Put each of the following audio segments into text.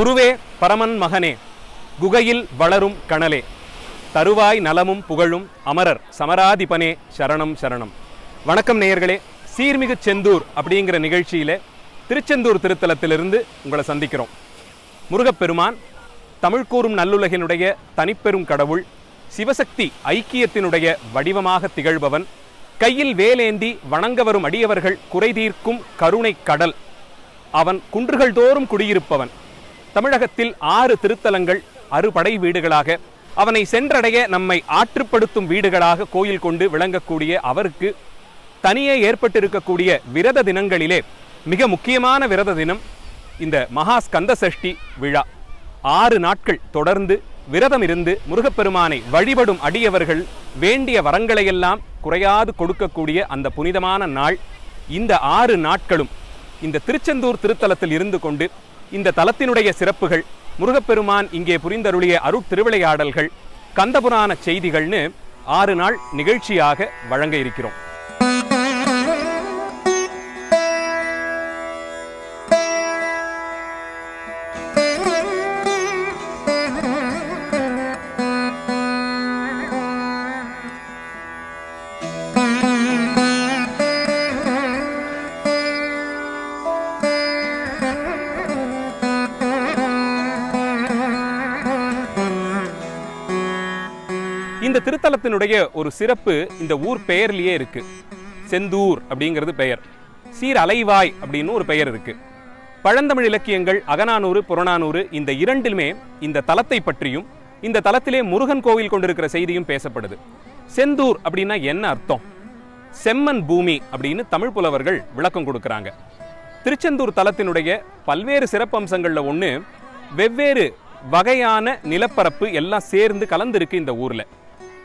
குருவே பரமன் மகனே குகையில் வளரும் கணலே தருவாய் நலமும் புகழும் அமரர் சமராதிபனே சரணம் சரணம். வணக்கம் நேயர்களே சீர்மிகு செந்தூர் அப்படிங்கிற நிகழ்ச்சியில் திருச்செந்தூர் திருத்தலத்திலிருந்து உங்களை சந்திக்கிறோம். முருகப்பெருமான் தமிழ் கூறும் நல்லுலகினுடைய தனிப்பெரும் கடவுள் சிவசக்தி ஐக்கியத்தினுடைய வடிவமாக திகழ்பவன் கையில் வேலேந்தி வணங்க வரும் அடியவர்கள் குறைதீர்க்கும் கருணை கடல். அவன் குன்றுகள் தோறும் குடியிருப்பவன். தமிழகத்தில் ஆறு திருத்தலங்கள் அறுபடை வீடுகளாக அவனை சென்றடைய நம்மை ஆற்றுப்படுத்தும் வீடுகளாக கோயில் கொண்டு விளங்கக்கூடிய அவருக்கு தனியே ஏற்பட்டிருக்கக்கூடிய விரத தினங்களிலே மிக முக்கியமான விரத தினம் இந்த மகா ஸ்கந்த சஷ்டி விழா. ஆறு நாட்கள் தொடர்ந்து விரதம் இருந்து முருகப்பெருமானை வழிபடும் அடியவர்கள் வேண்டிய வரங்களையெல்லாம் குறையாது கொடுக்கக்கூடிய அந்த புனிதமான நாள். இந்த ஆறு நாட்களும் இந்த திருச்செந்தூர் திருத்தலத்தில் இருந்து கொண்டு இந்த தலத்தினுடைய சிறப்புகள் முருகப்பெருமான் இங்கே புரிந்தருளிய அருட்திருவிளையாடல்கள் கந்தபுராண செய்திகள்னு ஆறு நாள் நிகழ்ச்சியாக வழங்க இருக்கிறோம். இந்த ஒரு சிறப்பு இந்த ஊர் பெயர்லேயே இருக்கு. செந்தூர் அப்படிங்கிறது பெயர். சீர் அலைவாய் அப்படின்னு ஒரு பெயர் இருக்கு. பழந்தமிழ் இலக்கியங்கள் அகநானூறு புறநானூறு இந்த இரண்டிலுமே இந்த தலத்தை பற்றியும் இந்த தலத்திலே முருகன் கோவில் கொண்டிருக்கிற செய்தியும் பேசப்படுது. செந்தூர் அப்படின்னா என்ன அர்த்தம்? செம்மன் பூமி அப்படின்னு தமிழ் புலவர்கள் விளக்கம் கொடுக்குறாங்க. திருச்செந்தூர் தலத்தினுடைய பல்வேறு சிறப்பம்சங்களில் ஒன்று வெவ்வேறு வகையான நிலப்பரப்பு எல்லாம் சேர்ந்து கலந்துருக்கு இந்த ஊர்ல.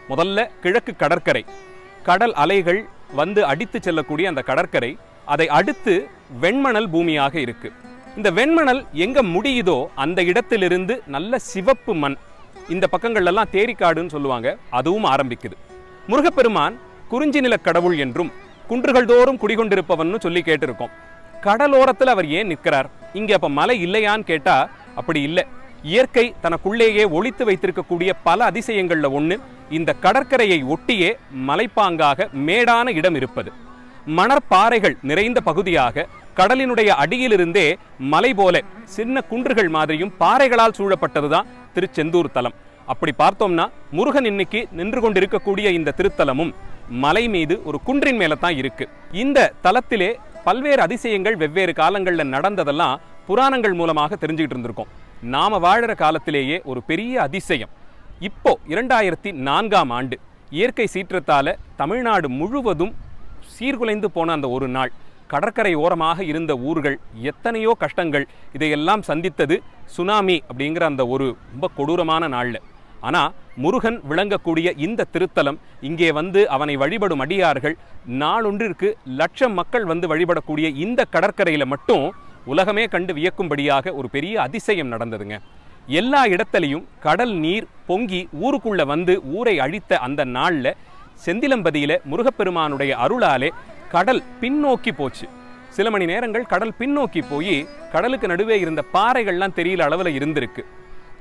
முதல்ல கிழக்கு கடற்கரை. கடல் அலைகள் வந்து அடித்து செல்லக்கூடிய அந்த கடற்கரை அதை அடுத்து வெண்மணல் பூமியாக இருக்கு. இந்த வெண்மணல் எங்க முடியுதோ அந்த இடத்திலிருந்து நல்ல சிவப்பு மண் இந்த பக்கங்கள்லாம் தேரிக்காடுன்னு சொல்லுவாங்க அதுவும் ஆரம்பிக்குது. முருகப்பெருமான் குறிஞ்சி நில கடவுள் என்றும் குன்றுகள் தோறும் குடிகொண்டிருப்பவன் சொல்லி கேட்டிருக்கோம். கடலோரத்தில் அவர் ஏன் நிற்கிறார்? இங்க அப்ப மலை இல்லையான்னு கேட்டா அப்படி இல்லை. இயற்கை தனக்குள்ளேயே ஒளித்து வைத்திருக்கக்கூடிய பல அதிசயங்களில் ஒன்று இந்த கடற்கரையை ஒட்டியே மலைப்பாங்காக மேடான இடம் இருப்பது. மணற்பாறைகள் நிறைந்த பகுதியாக கடலினுடைய அடியிலிருந்தே மலை போல சின்ன குன்றுகள் மாதிரியும் பாறைகளால் சூழப்பட்டதுதான் திருச்செந்தூர் தலம். அப்படி பார்த்தோம்னா முருகன் இன்னைக்கு நின்று கொண்டிருக்கக்கூடிய இந்த திருத்தலமும் மலை மீது ஒரு குன்றின் மேல தான் இருக்கு. இந்த தலத்திலே பல்வேறு அதிசயங்கள் வெவ்வேறு காலங்களில் நடந்ததெல்லாம் புராணங்கள் மூலமாக தெரிஞ்சுக்கிட்டு இருந்திருக்கோம். நாம் வாழற காலத்திலேயே ஒரு பெரிய அதிசயம். இப்போ இரண்டாயிரத்தி நான்காம் ஆண்டு இயற்கை சீற்றத்தால் தமிழ்நாடு முழுவதும் சீர்குலைந்து போன அந்த ஒரு நாள். கடற்கரை ஓரமாக இருந்த ஊர்கள் எத்தனையோ கஷ்டங்கள் இதையெல்லாம் சந்தித்தது சுனாமி அப்படிங்கிற அந்த ஒரு ரொம்ப கொடூரமான நாளில். ஆனால் முருகன் விளங்கக்கூடிய இந்த திருத்தலம் இங்கே வந்து அவனை வழிபடும் அடியார்கள் நாளொன்றிற்கு லட்சம் மக்கள் வந்து வழிபடக்கூடிய இந்த கடற்கரையில் மட்டும் உலகமே கண்டு வியக்கும்படியாக ஒரு பெரிய அதிசயம் நடந்ததுங்க. எல்லா இடத்துலையும் கடல் நீர் பொங்கி ஊருக்குள்ள வந்து ஊரை அழித்த அந்த நாள்ல செந்திலம்பதியில முருகப்பெருமானுடைய அருளாலே கடல் பின்னோக்கி போச்சு. சில மணி நேரங்கள் கடல் பின்னோக்கி போய் கடலுக்கு நடுவே இருந்த பாறைகள்லாம் தெரியல அளவுல இருந்திருக்கு.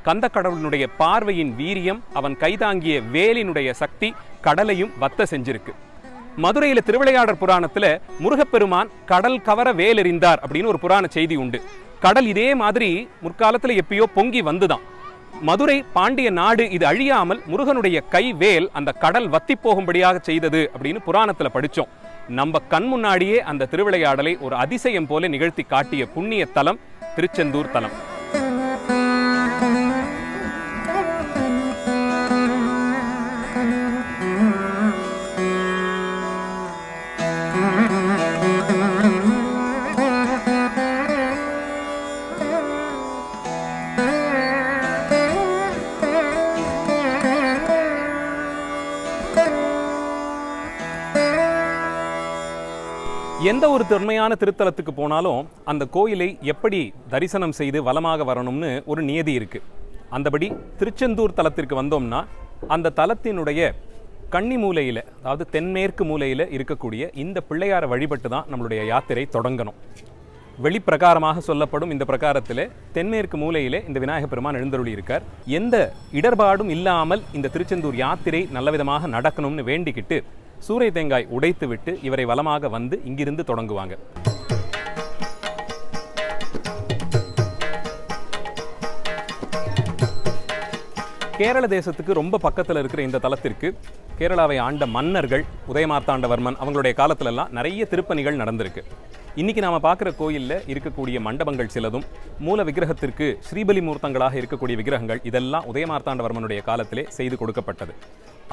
கந்த கடவுளினுடைய பார்வையின் வீரியம் அவன் கைதாங்கிய வேலினுடைய சக்தி கடலையும் வத்த செஞ்சிருக்கு. மதுரையில திருவிளையாடற் புராணத்துல முருகப்பெருமான் கடல் கவர வேலெறிந்தார் அப்படின்னு ஒரு புராண செய்தி உண்டு. கடல் இதே மாதிரி முற்காலத்துல எப்பயோ பொங்கி வந்துதான். மதுரை பாண்டிய நாடு இது அழியாமல் முருகனுடைய கை வேல் அந்த கடல் வத்தி போகும்படியாக செய்தது அப்படின்னு புராணத்துல படிச்சோம். நம்ம கண் முன்னாடியே அந்த திருவிளையாடலை ஒரு அதிசயம் போல நிகழ்த்தி காட்டிய புண்ணிய தலம் திருச்செந்தூர் தலம். எந்த ஒரு தொன்மையான திருத்தலத்துக்கு போனாலும் அந்த கோயிலை எப்படி தரிசனம் செய்து வலமாக வரணும்னு ஒரு நியதி இருக்கு. அந்தபடி திருச்செந்தூர் தலத்திற்கு வந்தோம்னா அந்த தலத்தினுடைய கன்னி மூலையில் அதாவது தென்மேற்கு மூலையில் இருக்கக்கூடிய இந்த பிள்ளையாரை வழிபட்டு தான் நம்மளுடைய யாத்திரை தொடங்கணும். வெளிப்பிரகாரமாக சொல்லப்படும் இந்த பிரகாரத்தில் தென்மேற்கு மூலையிலே இந்த விநாயகப் பெருமான் எழுந்தருளி இருக்கார் எந்த இடர்பாடும் இல்லாமல் இந்த திருச்செந்தூர் யாத்திரை நல்லவிதமாக நடக்கணும்னு வேண்டிக்கிட்டு சூறை தேங்காய் உடைத்து விட்டு இவரை வளமாக வந்து இங்கிருந்து தொடங்குவாங்க. கேரள தேசத்துக்கு ரொம்ப பக்கத்தில் இருக்கிற இந்த தலத்திற்கு கேரளாவை ஆண்ட மன்னர்கள் உதயமார்த்தாண்டவர்மன் அவங்களுடைய காலத்துல எல்லாம் நிறைய திருப்பணிகள் நடந்திருக்கு. இன்னைக்கு நாம பார்க்குற கோயிலில் இருக்கக்கூடிய மண்டபங்கள் சிலதும் மூல விக்கிரகத்திற்கு ஸ்ரீபலி மூர்த்தங்களாக இருக்கக்கூடிய விக்கிரகங்கள் இதெல்லாம் உதயமார்த்தாண்டவர்மனுடைய காலத்திலே செய்து கொடுக்கப்பட்டது.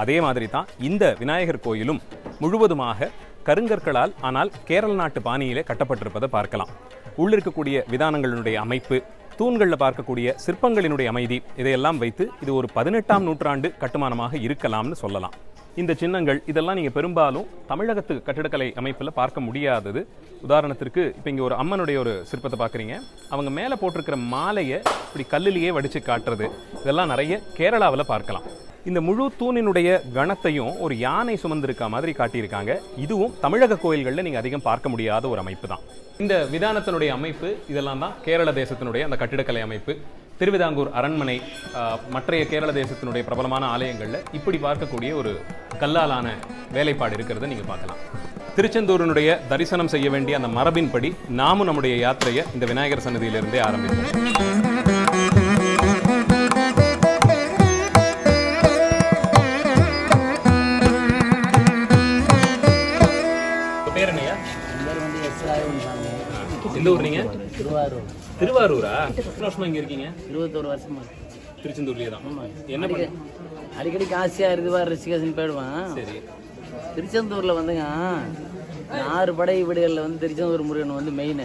அதே மாதிரி தான் இந்த விநாயகர் கோயிலும் முழுவதுமாக கருங்கற்களால் ஆனால் கேரள நாட்டு பாணியிலே கட்டப்பட்டிருப்பதை பார்க்கலாம். உள்ளிருக்கக்கூடிய விதானங்களுடைய அமைப்பு தூண்களில் பார்க்கக்கூடிய சிற்பங்களினுடைய அமைதி இதையெல்லாம் வைத்து இது ஒரு பதினெட்டாம் நூற்றாண்டு கட்டுமானமாக இருக்கலாம்னு சொல்லலாம். இந்த சின்னங்கள் இதெல்லாம் நீங்கள் பெரும்பாலும் தமிழகத்து கட்டிடக்கலை அமைப்பில் பார்க்க முடியாதது. உதாரணத்திற்கு இப்போ இங்கே ஒரு அம்மனுடைய ஒரு சிற்பத்தை பார்க்குறீங்க. அவங்க மேலே போட்டிருக்கிற மாலையை இப்படி கல்லிலேயே வடித்து காட்டுறது. இதெல்லாம் நிறைய கேரளாவில் பார்க்கலாம். இந்த முழு தூணினுடைய கணத்தையும் ஒரு யானை சுமந்திருக்க மாதிரி காட்டியிருக்காங்க. இதுவும் தமிழக கோயில்களில் நீங்கள் அதிகம் பார்க்க முடியாத ஒரு அமைப்பு தான். இந்த விதானத்தினுடைய அமைப்பு இதெல்லாம் தான் கேரள தேசத்தினுடைய அந்த கட்டிடக்கலை அமைப்பு. திருவிதாங்கூர் அரண்மனை ஆஹ், மற்றைய கேரள தேசத்தினுடைய பிரபலமான ஆலயங்களில் இப்படி பார்க்கக்கூடிய ஒரு கல்லாலான வேலைப்பாடு இருக்கிறத நீங்கள் பார்க்கலாம். திருச்செந்தூரினுடைய தரிசனம் செய்ய வேண்டிய அந்த மரபின்படி நாமும் நம்முடைய யாத்திரையை இந்த விநாயகர் சன்னதியிலிருந்தே ஆரம்பிப்போம். திருவாரூர். திருவாரூரா? எத்தனை வருஷமா இங்க இருக்கீங்க? இருபத்தோரு வருஷமா. திருச்செந்தூர்லயே தான். என்ன அடிக்கடி பண்ண அடிக்கடி காசியாக இருக்குவா ரிஷிகேசன் போயிடுவான். சரி. திருச்செந்தூரில் வந்துங்க ஆறு படை வீடுகளில் வந்து திருச்செந்தூர் முருகன் வந்து மெயின்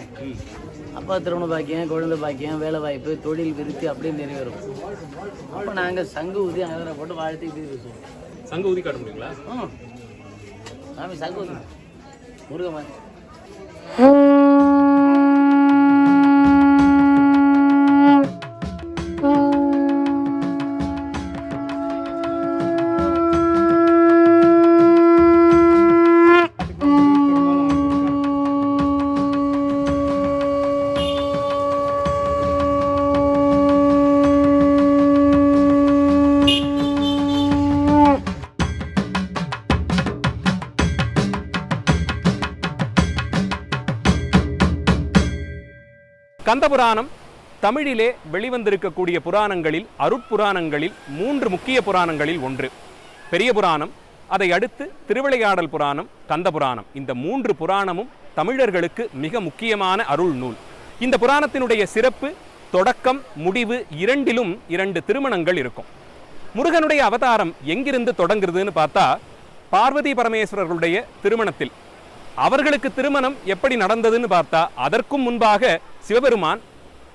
அப்பா திருமண பாக்கியம் குழந்தை பாக்கியம் வேலை வாய்ப்பு தொழில் விருத்தி அப்படியே நிறைவேறும் அப்போ நாங்கள் சங்கு ஊதி அதில் போட்டு வாழ்த்துக்கிட்டு இருக்கோம் சங்க ஊதி காட்ட முடியுங்களா? ம். சாமி சங்கு ஊதி. முருகன் புராணம் தமிழிலே வெளிவந்திருக்கக்கூடிய புராணங்களில் அருட்புராணங்களில் மூன்று முக்கிய புராணங்களில் ஒன்று. பெரிய புராணம் அதை அடுத்து திருவிளையாடல் புராணம் கந்த புராணம். இந்த மூன்று புராணமும் தமிழர்களுக்கு மிக முக்கியமான அருள் நூல். இந்த புராணத்தினுடைய சிறப்பு தொடக்கம் முடிவு இரண்டிலும் இரண்டு திருமணங்கள் இருக்கும். முருகனுடைய அவதாரம் எங்கிருந்து தொடங்குறதுன்னு பார்த்தா பார்வதி பரமேஸ்வரர்களுடைய திருமணத்தில். அவர்களுக்கு திருமணம் எப்படி நடந்ததுன்னு பார்த்தா அதற்கும் முன்பாக சிவபெருமான்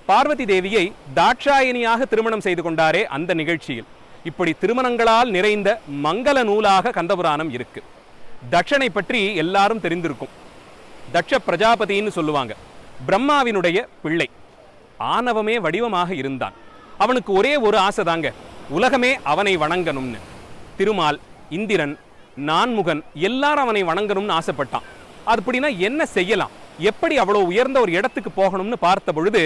பார்வதி தேவியை தாட்சாயணியாக திருமணம் செய்து கொண்டாரே அந்த நிகழ்ச்சியில். இப்படி திருமணங்களால் நிறைந்த மங்கள நூலாக கந்தபுராணம் இருக்கு. தட்சனை பற்றி எல்லாரும் தெரிந்திருக்கும். தட்ச பிரஜாபதின்னு சொல்லுவாங்க. பிரம்மாவினுடைய பிள்ளை. ஆணவமே வடிவமாக இருந்தான். அவனுக்கு ஒரே ஒரு ஆசை தாங்க. உலகமே அவனை வணங்கணும்னு. திருமால் இந்திரன் நான்முகன் எல்லாரும் அவனை வணங்கணும்னு ஆசைப்பட்டான். அப்படின்னா என்ன செய்யலாம்? எப்படி அவ்வளவு உயர்ந்த ஒரு இடத்துக்கு போகணும்னு பார்த்த பொழுது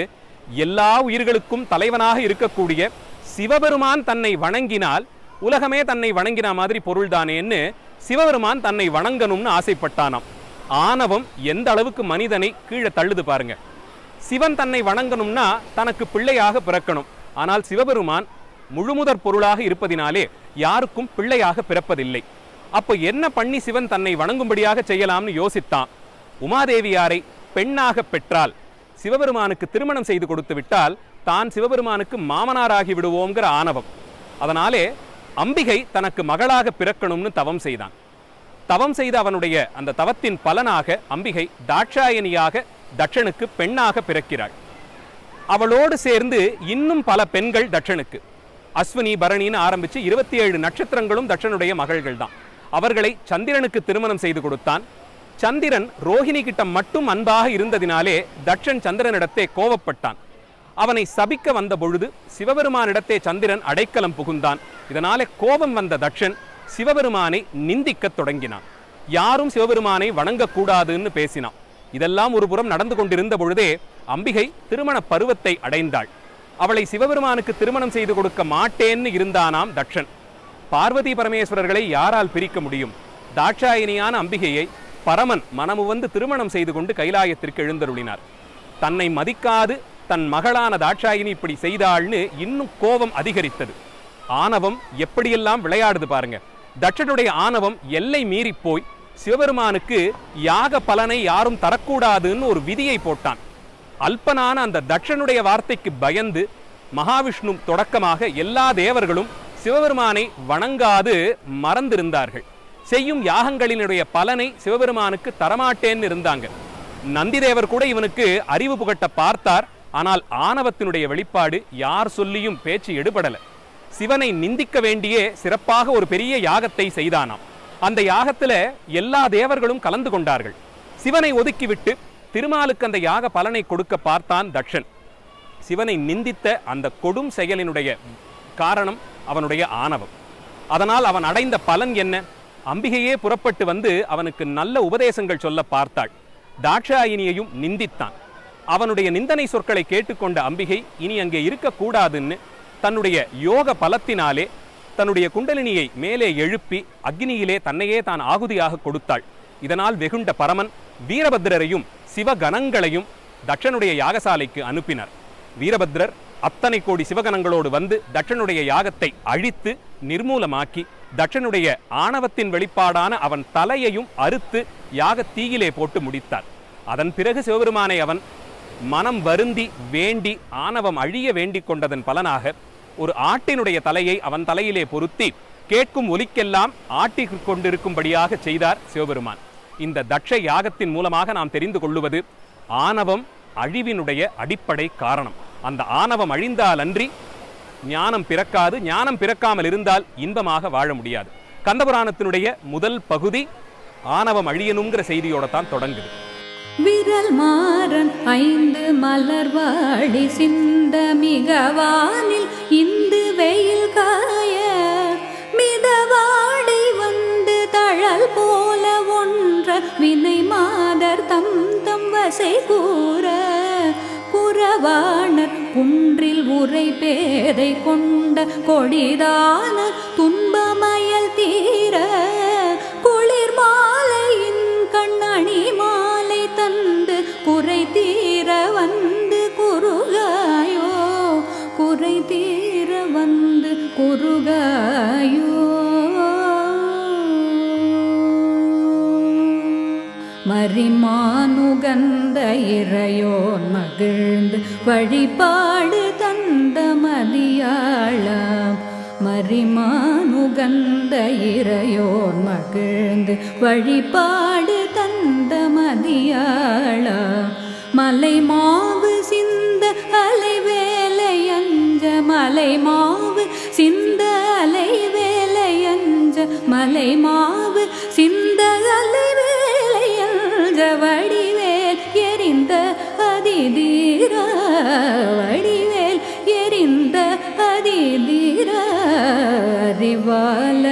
எல்லா உயிர்களுக்கும் தலைவனாக இருக்கக்கூடிய சிவபெருமான் தன்னை வணங்கினால் உலகமே தன்னை வணங்கின மாதிரி பொருள்தானேன்னு சிவபெருமான் தன்னை வணங்கணும்னு ஆசைப்பட்டானாம். ஆணவம் எந்த அளவுக்கு மனிதனை கீழே தள்ளுது பாருங்க. சிவன் தன்னை வணங்கணும்னா தனக்கு பிள்ளையாக பிறக்கணும். ஆனால் சிவபெருமான் முழுமுதற் பொருளாக இருப்பதினாலே யாருக்கும் பிள்ளையாக பிறப்பதில்லை. அப்போ என்ன பண்ணி சிவன் தன்னை வணங்கும்படியாக செய்யலாம்னு யோசித்தான். உமாதேவியாரை பெண்ணாக பெற்றால் சிவபெருமானுக்கு திருமணம் செய்து கொடுத்து விட்டால் தான் சிவபெருமானுக்கு மாமனாராகி விடுவோங்கிற ஆணவம். அதனாலே அம்பிகை தனக்கு மகளாக பிறக்கணும்னு தவம் செய்தான். தவம் செய்த அவனுடைய அந்த தவத்தின் பலனாக அம்பிகை தாட்சாயணியாக தட்சனுக்கு பெண்ணாக பிறக்கிறாள். அவளோடு சேர்ந்து இன்னும் பல பெண்கள் தட்சனுக்கு அஸ்வினி பரணின்னு ஆரம்பிச்சு இருபத்தி ஏழு நட்சத்திரங்களும் தட்சனுடைய மகள்கள் தான் அவர்களை சந்திரனுக்கு திருமணம் செய்து கொடுத்தான். சந்திரன் ரோஹிணி கிட்ட மட்டும் அன்பாக இருந்ததினாலே தட்சன் சந்திரனிடத்தே கோவப்பட்டான். அவனை சபிக்க வந்த பொழுது சிவபெருமானிடத்தே சந்திரன் அடைக்கலம் புகுந்தான். இதனாலே கோபம் வந்த தட்சன் சிவபெருமானை நிந்திக்கத் தொடங்கினான். யாரும் சிவபெருமானை வணங்கக்கூடாதுன்னு பேசினான். இதெல்லாம் ஒரு புறம் நடந்து கொண்டிருந்த பொழுதே அம்பிகை திருமண பருவத்தை அடைந்தாள். அவளை சிவபெருமானுக்கு திருமணம் செய்து கொடுக்க மாட்டேன்னு இருந்தானாம் தட்சன். பார்வதி பரமேஸ்வரர்களை யாரால் பிரிக்க முடியும்? தாட்சாயினியான அம்பிகையை பரமன் மனமு வந்து திருமணம் செய்து கொண்டு கைலாயத்திற்கு எழுந்தருளினார். தன்னை மதிக்காது தன் மகளான தாட்சாயினி இப்படி செய்தாள்னு இன்னும் கோபம் அதிகரித்தது. ஆணவம் எப்படியெல்லாம் விளையாடுது பாருங்க. தட்சனுடைய ஆணவம் எல்லை மீறி போய் சிவபெருமானுக்கு யாக பலனை யாரும் தரக்கூடாதுன்னு ஒரு விதியை போட்டான். அல்பனான அந்த தட்சனுடைய வார்த்தைக்கு பயந்து மகாவிஷ்ணு தொடக்கமாக எல்லா தேவர்களும் சிவபெருமானை வணங்காது மறந்திருந்தார்கள். செய்யும் யாகங்களினுடைய பலனை சிவபெருமானுக்கு தரமாட்டேன்னு இருந்தாங்க. நந்திதேவர் கூட இவனுக்கு அறிவு புகட்ட பார்த்தார். ஆனால் ஆணவத்தினுடைய வெளிப்பாடு யார் சொல்லியும் பேச்சு எடுபடல. சிவனை நிந்திக்க வேண்டியே சிறப்பாக ஒரு பெரிய யாகத்தை செய்தானாம். அந்த யாகத்துல எல்லா தேவர்களும் கலந்து கொண்டார்கள். சிவனை ஒதுக்கிவிட்டு திருமாலுக்கு அந்த யாக பலனை கொடுக்க பார்த்தான் தட்சன் சிவனை நிந்தித்த அந்த கொடும் செயலினுடைய காரணம் அவனுடைய ஆணவம். அதனால் அவன் அடைந்த பலன் என்ன? அம்பிகையே புறப்பட்டு வந்து அவனுக்கு நல்ல உபதேசங்கள் சொல்ல பார்த்தாள். தாட்சாயினியையும் நிந்தித்தான். அவனுடைய நிந்தனை சொற்களை கேட்டுக்கொண்ட அம்பிகை இனி அங்கே இருக்கக்கூடாதுன்னு தன்னுடைய யோக பலத்தினாலே தன்னுடைய குண்டலினியை மேலே எழுப்பி அக்னியிலே தன்னையே தான் ஆகுதியாக கொடுத்தாள். இதனால் வெகுண்ட பரமன் வீரபத்ரரையும் சிவகணங்களையும் தட்சனுடைய யாகசாலைக்கு அனுப்பினர். வீரபத்ரர் அத்தனை கோடி சிவகணங்களோடு வந்து தட்சனுடைய யாகத்தை அழித்து நிர்மூலமாக்கி தட்சனுடைய ஆணவத்தின் வெளிப்பாடான அவன் தலையையும் அறுத்து யாக தீயிலே போட்டு முடித்தார். அதன் பிறகு சிவபெருமானை அவன் மனம் வருந்தி வேண்டி ஆணவம் அழிய வேண்டிக் கொண்டதன் பலனாக ஒரு ஆட்டினுடைய தலையை அவன் தலையிலே பொருத்தி கேட்கும் ஒலிக்கெல்லாம் ஆட்டி கொண்டிருக்கும்படியாக செய்தார் சிவபெருமான். இந்த தட்ச யாகத்தின் மூலமாக நாம் தெரிந்து கொள்ளுவது ஆணவம் அழிவினுடைய அடிப்படை காரணம். அந்த ஆணவம் அழிந்தால் அன்றி ஞானம் பிறக்காது ஞானம் பிறக்காமல் இருந்தால் இன்பமாக வாழ முடியாது. கந்தபுராணத்தினுடைய முதல் பகுதி ஆணவம் அழியணுங்கிற செய்தியோட தான் தொடங்குது. விரல் மாறன் ஐந்து மலர் வாடி சிந்த மிகவானில் இந்து வெயில் காய மிதவாடை வந்து தழல் போல ஒன்ற வினை மாதர் தம் தம் வசை கூற குறவாணர் குன்றில் உரை பேதை கொண்ட கொடிதான துன் மறிமானுகந்த இறையோன் மகிழ்ந்து வழிபாடு தந்த மதியாளம். மறிமானுகந்த இறையோன் மகிழ்ந்து வழிபாடு தந்த மதியாளம். மலை மாவு சிந்த அலை வேலையஞ்ச மலை மாவு சிந்த அலை வேலையஞ்ச மலை மாவு சிந்த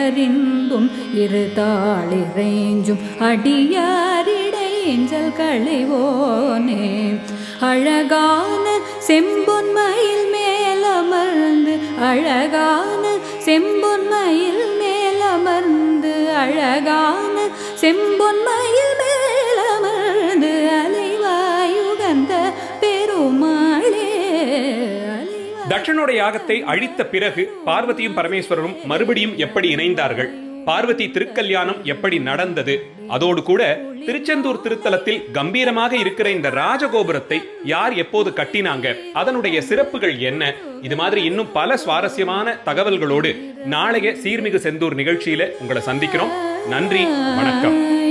அறிவாலறிந்தும் இரு தாளிறைஞ்சும். அடியாரிடைஞ்சல் களைவோனே. அழகான செம்பொன்மையில் மேலமர்ந்து அழகான செம்பொன்மையில் மேலமர்ந்து அழகான செம்பொன்மையில் தட்சனோட யாகத்தை அழித்த பிறகு பார்வதியும் பரமேஸ்வரரும் மறுபடியும் எப்படி இணைந்தார்கள்? பார்வதி திருக்கல்யாணம் எப்படி நடந்தது? அதோடு கூட திருச்செந்தூர் திருத்தலத்தில் கம்பீரமாக இருக்கிற இந்த ராஜகோபுரத்தை யார் எப்போது கட்டினாங்க? அதனுடைய சிறப்புகள் என்ன? இது மாதிரி இன்னும் பல சுவாரஸ்யமான தகவல்களோடு நாளைய சீர்மிகு செந்தூர் நிகழ்ச்சியில உங்களை சந்திக்கிறோம். நன்றி வணக்கம்.